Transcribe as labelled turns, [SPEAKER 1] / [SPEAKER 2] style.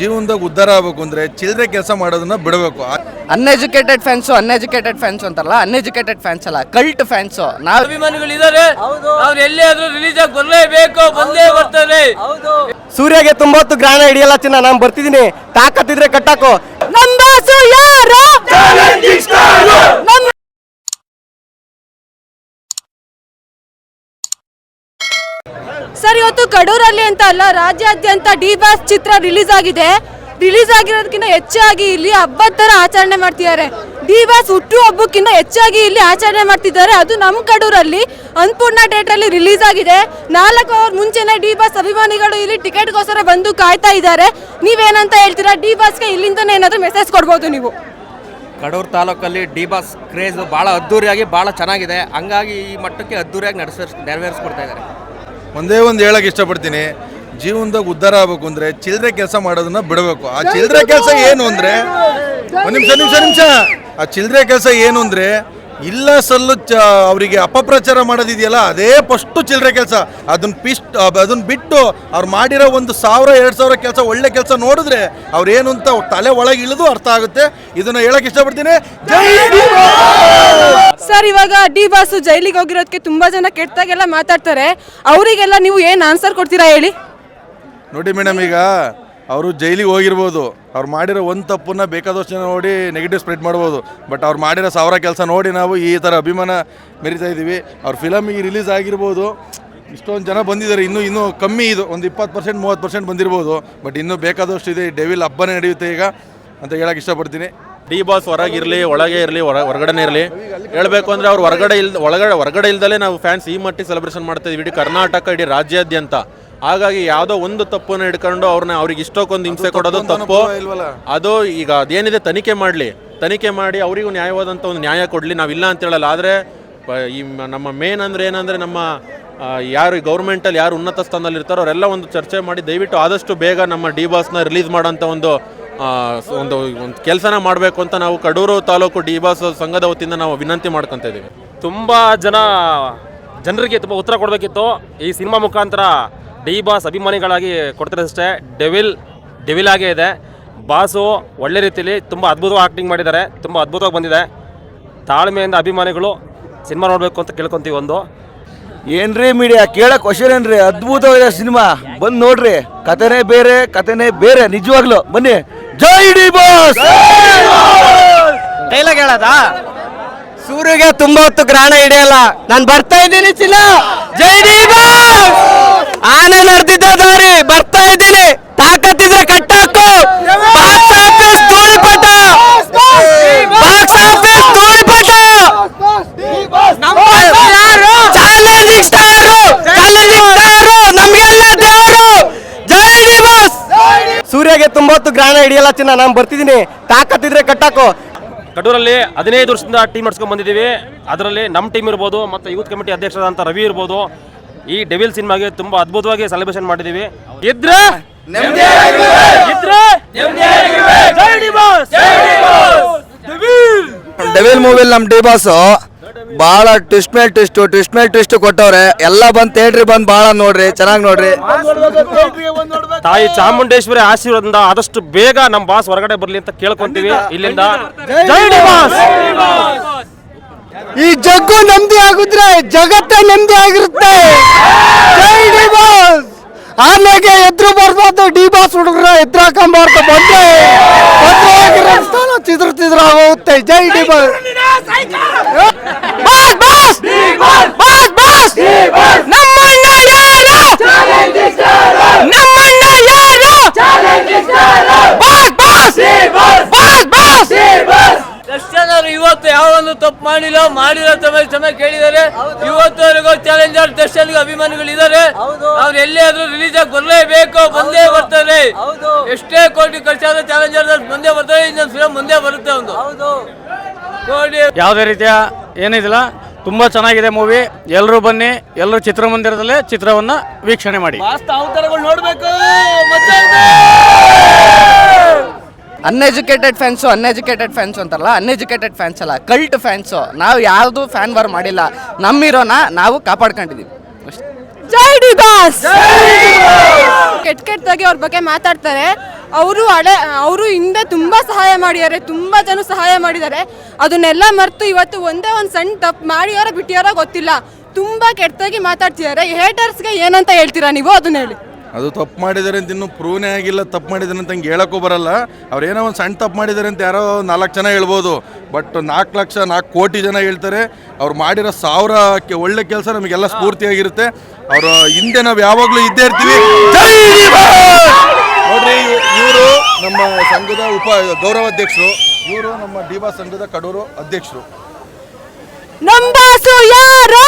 [SPEAKER 1] ಜೀವನದಾಗ ಉದ್ಧಾರ ಆಗ್ಬೇಕು ಅಂದ್ರೆ ಚಿಲ್ಲರೆ ಕೆಲಸ ಮಾಡೋದನ್ನ ಬಿಡಬೇಕು.
[SPEAKER 2] ಅನ್ಎಜುಕೇಟೆಡ್ ಫ್ಯಾನ್ಸ್ ಅನ್ಎಜುಕೇಟೆಡ್ ಫ್ಯಾನ್ಸ್ ಅಂತಾರಲ್ಲ ಅನ್ಎಜುಕೇಟೆಡ್ ಫ್ಯಾನ್ಸ್ ಅಲ್ಲ ಕಲ್ಟ್ ಫ್ಯಾನ್ಸ್ ನಾವು
[SPEAKER 3] ಅಭಿಮಾನಿಗಳಿದ್ದಾರೆ. ಅವ್ರು ಎಲ್ಲೇ ಆದ್ರೂ ರಿಲೀಸ್ ಆಗಿ ಬರಲೇಬೇಕು ಬಂದೇ ಬರ್ತಾರೆ
[SPEAKER 4] ಸೂರ್ಯಗೆ ತುಂಬೊತ್ತು ಗ್ರಾಣ ಹಿಡಿಯಲ್ಲ ಚಿನ್ನ ನಾನು ಬರ್ತಿದ್ದೀನಿ. ತಾಕತ್ತಿದ್ರೆ ಕಟ್ಟಾಕು.
[SPEAKER 2] ನಂಬಾಸು ಯಾರು?
[SPEAKER 5] ಸರ್, ಇವತ್ತು ಕಡೂರಲ್ಲಿ ಅಂತ ಅಲ್ಲ, ರಾಜ್ಯಾದ್ಯಂತ ಡಿ ಬಾಸ್ ಚಿತ್ರ ರಿಲೀಸ್ ಆಗಿದೆ ರಿಲೀಸ್ ಆಗಿರೋದಕ್ಕಿಂತ ಹೆಚ್ಚಾಗಿ ಇಲ್ಲಿ ಹಬ್ಬದ ತರ ಆಚರಣೆ ಮಾಡ್ತಿದ್ದಾರೆ. ಡಿ ಬಾಸ್ ಹುಟ್ಟು ಹಬ್ಬಕ್ಕಿಂತ ಹೆಚ್ಚಾಗಿ ಇಲ್ಲಿ ಆಚರಣೆ ಮಾಡ್ತಿದ್ದಾರೆ. ಅದು ನಮ್ಮ ಕಡೂರಲ್ಲಿ ಅನ್ನಪೂರ್ಣ ಥಿಯೇಟರ್ ಅಲ್ಲಿ ರಿಲೀಸ್ ಆಗಿದೆ ನಾಲ್ಕು ಅವರ್ ಮುಂಚೆನೆ ಡಿ ಬಾಸ್ ಅಭಿಮಾನಿಗಳು ಇಲ್ಲಿ ಟಿಕೆಟ್ಗೋಸ್ಕರ ಬಂದು ಕಾಯ್ತಾ ಇದ್ದಾರೆ. ನೀವೇನಂತ ಹೇಳ್ತೀರಾ? ಡಿ ಬಾಸ್ಗೆ ಇಲ್ಲಿಂದನೇ ಏನಾದರೂ ಮೆಸೇಜ್ ಕೊಡ್ಬೋದು ನೀವು.
[SPEAKER 6] ಕಡೂರು ತಾಲೂಕಲ್ಲಿ ಡಿ ಬಾಸ್ ಕ್ರೇಜ್ ಭಾಳ ಅದ್ದೂರಿಯಾಗಿ ಭಾಳ ಚೆನ್ನಾಗಿದೆ. ಹಂಗಾಗಿ ಈ ಮಟ್ಟಕ್ಕೆ ಅದ್ದೂರಿಯಾಗಿ ನಡೆಸ ನೆರವೇರಿಸ್ಕೊಡ್ತಾ ಇದ್ದಾರೆ.
[SPEAKER 1] ಒಂದೇ ಒಂದು ಹೇಳಕ್ ಇಷ್ಟಪಡ್ತೀನಿ. ಜೀವನದಾಗ ಉದ್ಧಾರ ಆಗ್ಬೇಕು ಅಂದ್ರೆ ಚಿಲ್ಲರೆ ಕೆಲಸ ಮಾಡೋದನ್ನ ಬಿಡಬೇಕು. ಆ ಚಿಲ್ಲರೆ ಕೆಲಸ ಏನು ಅಂದ್ರೆ ಒಂದು ನಿಮಿಷ ನಿಮಿಷ ನಿಮಿಷ. ಆ ಚಿಲ್ಲರೆ ಕೆಲಸ ಏನು ಅಂದ್ರೆ ಇಲ್ಲ ಸಲ್ಲು ಚ ಅವರಿಗೆ ಅಪಪ್ರಚಾರ ಮಾಡೋದಿದೆಯಲ್ಲ ಅದೇ ಫಸ್ಟು ಚಿಲ್ಲರೆ ಕೆಲಸ. ಅದನ್ನ ಪಿಸ್ಟ್ ಅದನ್ನ ಬಿಟ್ಟು ಅವ್ರು ಮಾಡಿರೋ ಒಂದು ಸಾವಿರ ಎರಡು ಸಾವಿರ ಕೆಲಸ ಒಳ್ಳೆ ಕೆಲಸ ನೋಡಿದ್ರೆ ಅವ್ರೇನು ಏನು ಅಂತ ಅವ್ರ್ ತಲೆ ಒಳಗೆ ಇಳಿದು ಅರ್ಥ ಆಗುತ್ತೆ. ಇದನ್ನ ಹೇಳಕ್ಕೆ ಇಷ್ಟಪಡ್ತೀನಿ.
[SPEAKER 5] ಸರ್ ಇವಾಗ ಡಿ ಬಾಸು ಜೈಲಿಗೆ ಹೋಗಿರೋದಕ್ಕೆ ತುಂಬಾ ಜನ ಕೆಟ್ಟದಾಗೆಲ್ಲ ಮಾತಾಡ್ತಾರೆ. ಅವರಿಗೆಲ್ಲ ನೀವು ಏನು ಆನ್ಸರ್ ಕೊಡ್ತೀರಾ ಹೇಳಿ?
[SPEAKER 1] ನೋಡಿ ಮೇಡಮ್ ಈಗ ಅವರು ಜೈಲಿಗೆ ಹೋಗಿರ್ಬೋದು. ಅವ್ರು ಮಾಡಿರೋ ಒಂದು ತಪ್ಪನ್ನ ಬೇಕಾದಷ್ಟು ಜನ ನೋಡಿ ನೆಗೆಟಿವ್ ಸ್ಪ್ರೆಡ್ ಮಾಡ್ಬೋದು. ಬಟ್ ಅವ್ರು ಮಾಡಿರೋ ಸಾವಿರ ಕೆಲಸ ನೋಡಿ ನಾವು ಈ ಥರ ಅಭಿಮಾನ ಮೆರಿತಾ ಇದ್ದೀವಿ. ಅವ್ರ ಫಿಲಮ್ ಈಗ ರಿಲೀಸ್ ಆಗಿರ್ಬೋದು. ಇಷ್ಟೊಂದು ಜನ ಬಂದಿದ್ದಾರೆ. ಇನ್ನೂ ಇನ್ನೂ ಕಮ್ಮಿ ಇದು. ಒಂದು ಇಪ್ಪತ್ತು ಪರ್ಸೆಂಟ್ ಮೂವತ್ತು ಪರ್ಸೆಂಟ್ ಬಂದಿರ್ಬೋದು. ಬಟ್ ಇನ್ನೂ ಬೇಕಾದಷ್ಟು ಇದೆ. ಡೆವಿಲ್ ಹಬ್ಬನೇ ನಡೆಯುತ್ತೆ ಈಗ ಅಂತ ಹೇಳಕ್ಕೆ ಇಷ್ಟಪಡ್ತೀನಿ.
[SPEAKER 7] ಡಿ ಬಾಸ್ ಹೊರಗಿರಲಿ ಒಳಗೆ ಇರಲಿ, ಹೊರ ಹೊರಗಡೆ ಇರಲಿ. ಹೇಳಬೇಕು ಅಂದರೆ ಅವ್ರು ಹೊರಗಡೆ ಇಲ್ದ, ಒಳಗಡೆ, ಹೊರಗಡೆ ಇಲ್ದಲೇ ನಾವು ಫ್ಯಾನ್ಸ್ ಈ ಮಟ್ಟಿಗೆ ಸೆಲೆಬ್ರೇಷನ್ ಮಾಡ್ತಾ ಇದ್ದೀವಿ. ಇಡೀ ಕರ್ನಾಟಕ, ಇಡೀ ರಾಜ್ಯಾದ್ಯಂತ. ಹಾಗಾಗಿ ಯಾವುದೋ ಒಂದು ತಪ್ಪನ್ನು ಹಿಡ್ಕೊಂಡು ಅವ್ರನ್ನ ಅವ್ರಿಗೆ ಇಷ್ಟಕ್ಕೊಂದು ಹಿಂಸೆ ಕೊಡೋದು ತಪ್ಪು? ಅದು ಈಗ ಅದೇನಿದೆ ತನಿಖೆ ಮಾಡಲಿ. ತನಿಖೆ ಮಾಡಿ ಅವರಿಗೂ ನ್ಯಾಯವಾದಂಥ ಒಂದು ನ್ಯಾಯ ಕೊಡಲಿ. ನಾವಿಲ್ಲ ಅಂತ ಹೇಳಲ್ಲ. ಆದರೆ ಈ ನಮ್ಮ ಮೇನ್ ಅಂದರೆ ಏನಂದರೆ ನಮ್ಮ ಯಾರು ಗೌರ್ಮೆಂಟಲ್ಲಿ ಯಾರು ಉನ್ನತ ಸ್ಥಾನದಲ್ಲಿ ಇರ್ತಾರೋ ಅವರೆಲ್ಲ ಒಂದು ಚರ್ಚೆ ಮಾಡಿ ದಯವಿಟ್ಟು ಆದಷ್ಟು ಬೇಗ ನಮ್ಮ ಡಿ ಬಾಸ್ನ ರಿಲೀಸ್ ಮಾಡೋಂಥ ಒಂದು ಒಂದು ಒಂದು ಕೆಲಸನ ಮಾಡಬೇಕು ಅಂತ ನಾವು ಕಡೂರು ತಾಲೂಕು ಡಿ ಬಾಸ್ ಸಂಘದ ವತಿಯಿಂದ ನಾವು ವಿನಂತಿ ಮಾಡ್ಕೊತಾ ಇದ್ದೀವಿ
[SPEAKER 8] ತುಂಬ ಜನ ಜನರಿಗೆ ತುಂಬ ಉತ್ತರ ಕೊಡಬೇಕಿತ್ತು. ಈ ಸಿನಿಮಾ ಮುಖಾಂತರ ಡಿ ಬಾಸ್ ಅಭಿಮಾನಿಗಳಾಗಿ ಕೊಡ್ತಿರೋದಷ್ಟೇ ಡೆವಿಲ್ ಡೆವಿಲ್ ಆಗೇ ಇದೆ. ಬಾಸು ಒಳ್ಳೆ ರೀತಿಯಲ್ಲಿ ತುಂಬ ಅದ್ಭುತವಾಗಿ ಆ್ಯಕ್ಟಿಂಗ್ ಮಾಡಿದ್ದಾರೆ. ತುಂಬ ಅದ್ಭುತವಾಗಿ ಬಂದಿದೆ. ತಾಳ್ಮೆಯಿಂದ ಅಭಿಮಾನಿಗಳು ಸಿನಿಮಾ ನೋಡಬೇಕು ಅಂತ ಕೇಳ್ಕೊತೀವಿ ಒಂದು.
[SPEAKER 4] ಏನ್ರಿ ಮೀಡಿಯಾ ಕೇಳಕ್ ಕ್ವಶನ್ ಏನ್ರಿ? ಅದ್ಭುತವಾದ ಸಿನಿಮಾ. ಬಂದು ನೋಡ್ರಿ. ಕಥೆನೇ ಬೇರೆ ಕಥೆನೇ ಬೇರೆ. ನಿಜವಾಗ್ಲು. ಬನ್ನಿ. ಜೈ ಡಿ ಬಾಸ್! ಡೈಲಾಗ್ ಹೇಳದ? ಸೂರ್ಯಗೆ ತುಂಬಾ ಹೊತ್ತು ಗ್ರಹಣ ಹಿಡಿಯಲ್ಲ. ನಾನು ಬರ್ತಾ ಇದ್ದೀನಿ ಚಿನ್ನ ಜೈ ಡಿ ಬಾಸ್! ಸೂರ್ಯಗೆ ಗ್ರಾಣ ಹಿಡಿಯಲ್ಲ ಚಿನ್ನ? ನಾನು ಬರ್ತಿದ್ದೀನಿ. ತಾಕತ್ತಿದ್ರೆ ಕಟ್ಟಾಕು.
[SPEAKER 8] ಕಡೂರಲ್ಲಿ ಹದಿನೈದು ವರ್ಷದಿಂದ ಟೀಮ್ ನಡ್ಸ್ಕೊಂಡು ಬಂದಿದ್ದೀವಿ. ಅದರಲ್ಲಿ ನಮ್ಮ ಟೀಮ್ ಇರ್ಬೋದು ಮತ್ತು ಯೂತ್ ಕಮಿಟಿ ಅಧ್ಯಕ್ಷರಾದಂಥ ರವಿ ಇರ್ಬೋದು. ಈ ಡೆವಿಲ್ ಸಿನಿಮಾಗೆ ತುಂಬ ಅದ್ಭುತವಾಗಿ ಸೆಲೆಬ್ರೇಷನ್ ಮಾಡಿದ್ದೀವಿ. ಇದ್ರೆ?
[SPEAKER 4] ಡೆವಿಲ್ ಮೂವಿಲ್ ನಮ್ಮ ಡಿ ಬಾಸ್ ಬಹಳ ಟ್ವಿಸ್ಟ್ ಮೇಲೆ ಟ್ವಿಸ್ಟ್ ಟ್ವಿಸ್ಟ್ ಮೇಲೆ ಟ್ವಿಸ್ಟ್ ಕೊಟ್ಟವ್ರೆ. ಎಲ್ಲ ಬಂದ್ ತೇಳ್ರಿ ಬಂದ್ ಬಹಳ ನೋಡ್ರಿ ಚೆನ್ನಾಗಿ ನೋಡ್ರಿ.
[SPEAKER 8] ತಾಯಿ ಚಾಮುಂಡೇಶ್ವರಿ ಆಶೀರ್ವಾದ ಆದಷ್ಟು ಬೇಗ ನಮ್ಮ ಬಾಸ್ ಹೊರಗಡೆ ಬರ್ಲಿ ಅಂತ ಕೇಳ್ಕೊಂತೀವಿ. ಇಲ್ಲಿಂದ ಜೈ ಡಿ ಬಾಸ್.
[SPEAKER 4] ಈ ಜಗ್ಗು ನೆಮ್ಮದಿ ಆಗಿದ್ರೆ ಜಗತ್ತೇ ನೆಮ್ಮದಿ ಆಗಿರುತ್ತೆ. ಜೈ ಡಿ ಬಾಸ್. ಆನೆಗೆ ಎದ್ರು ಬರ್ಬಾರ್ದು ಡಿ ಬಾಸ್ ಹುಡುಗರ ಎದ್ರಾಕೊಂಬಾರ್ದು ಬಂದೆ ಭದ್ರವಾಗಿರೋ ಸ್ಥಾನ ಚಿದ್ರ ಚಿದ್ರ ಹೋಗುತ್ತೆ ಜೈ D Boss. Boss boss boss boss ನಮ್ಮಣ್ಣ ಯಾರು ನಮ್ಮಣ್ಣ ಯಾರು boss boss boss boss
[SPEAKER 3] Darshan ಅವರು ಇವತ್ತು ಯಾವ ಒಂದು ತಪ್ಪು ಮಾಡಿಲ್ಲ ಮಾಡಿರೋ ಸಮಯ ಸಮಯ ಕೇಳಿದ್ದಾರೆ. ಇವತ್ತುವರೆಗೂ ಚಾಲೆಂಜರ್ ದರ್ಶನ್ಗೆ ಅಭಿಮಾನಿಗಳಿದ್ದಾರೆ. ಅವ್ರು ಎಲ್ಲೇ ಆದ್ರೂ ರಿಲೀಸ್ ಆಗಿ ಬರ್ಲೇಬೇಕು ಬಂದೇ ಬರ್ತಾರೆ ಎಷ್ಟೇ ಕೋಟಿ ಖರ್ಚಾದ್ರೂ ಚಾಲೆಂಜರ್ ಬಂದೇ ಬರ್ತಾರೆ ಇನ್ನೊಂದು ಫಿಲಮ್ ಮುಂದೆ ಬರುತ್ತೆ ಒಂದು. ಕೋಟಿ.
[SPEAKER 9] ಯಾವುದೇ ರೀತಿಯ ಏನಿದಿಲ್ಲ ತುಂಬಾ ಚೆನ್ನಾಗಿದೆ ಮೂವಿ ಎಲ್ಲರೂ ಬನ್ನಿ ಎಲ್ಲರೂ ಚಿತ್ರಮಂದಿರದಲ್ಲೇ ಚಿತ್ರವನ್ನ ವೀಕ್ಷಣೆ ಮಾಡಿ.
[SPEAKER 3] ನೋಡ್ಬೇಕು.
[SPEAKER 2] ಅನ್ಎಜುಕೇಟೆಡ್ ಫ್ಯಾನ್ಸು ಅನ್ಎಜುಕೇಟೆಡ್ ಫ್ಯಾನ್ಸ್ ಅಂತಾರಲ್ಲ ಅನ್ಎಜುಕೇಟೆಡ್ ಫ್ಯಾನ್ಸ್ ಅಲ್ಲ ಕಲ್ಟ್ ಫ್ಯಾನ್ಸು ನಾವು ಯಾರ್ದು ಫ್ಯಾನ್ ವಾರ್ ಮಾಡಿಲ್ಲ ನಮ್ಮಿರೋನ ನಾವು ಕಾಪಾಡ್ಕೊಂಡಿದ್ದೀವಿ
[SPEAKER 5] ಜೈ ಡಿ ಕೆಟ್ಟ ಕೆಟ್ಟದಾಗಿ ಅವ್ರ ಬಗ್ಗೆ ಮಾತಾಡ್ತಾರೆ. ಅವರು ಹಳೆ ಅವರು ಹಿಂದೆ ತುಂಬ ಸಹಾಯ ಮಾಡಿದ್ದಾರೆ ತುಂಬ ಜನ ಸಹಾಯ ಮಾಡಿದ್ದಾರೆ. ಅದನ್ನೆಲ್ಲ ಮರೆತು ಇವತ್ತು ಒಂದೇ ಒಂದು ಸಣ್ಣ ತಪ್ಪು ಮಾಡಿಯಾರೋ ಬಿಟ್ಟಿಯಾರೋ ಗೊತ್ತಿಲ್ಲ. ತುಂಬ ಕೆಟ್ಟದಾಗಿ ಮಾತಾಡ್ತಿದ್ದಾರೆ. ಹೇಟರ್ಸ್ಗೆ ಏನಂತ ಹೇಳ್ತೀರಾ ನೀವು? ಅದನ್ನ ಹೇಳಿ.
[SPEAKER 1] ಅದು ತಪ್ಪು ಮಾಡಿದ್ದಾರೆ ಅಂತ ಇನ್ನೂ ಪ್ರೂವ್ನೇ ಆಗಿಲ್ಲ ತಪ್ಪು ಮಾಡಿದ್ದಾರೆ ಅಂತ ಹಂಗೆ ಹೇಳೋಕ್ಕೂ ಬರಲ್ಲ. ಅವ್ರು ಏನೋ ಒಂದು ಸಣ್ಣ ತಪ್ಪು ಮಾಡಿದ್ದಾರೆ ಅಂತ ಯಾರೋ ನಾಲ್ಕು ಜನ ಹೇಳ್ಬೋದು. ಬಟ್ ನಾಲ್ಕು ಲಕ್ಷ ನಾಲ್ಕು ಕೋಟಿ ಜನ ಹೇಳ್ತಾರೆ. ಅವ್ರು ಮಾಡಿರೋ ಸಾವಿರ ಒಳ್ಳೆ ಕೆಲಸ ನಮಗೆಲ್ಲ ಸ್ಫೂರ್ತಿಯಾಗಿರುತ್ತೆ. ಅವರ ಹಿಂದೆ ನಾವು ಯಾವಾಗಲೂ ಇದ್ದೇ ಇರ್ತೀವಿ! ನೋಡ್ರಿ ಇವರು ನಮ್ಮ ಸಂಘದ ಉಪ ಗೌರವಾಧ್ಯಕ್ಷರು ಇವರು ನಮ್ಮ ಡಿಬಾ ಸಂಘದ ಕಡೂರು ಅಧ್ಯಕ್ಷರು.
[SPEAKER 5] ನಂಬಾಸು ಯಾರು?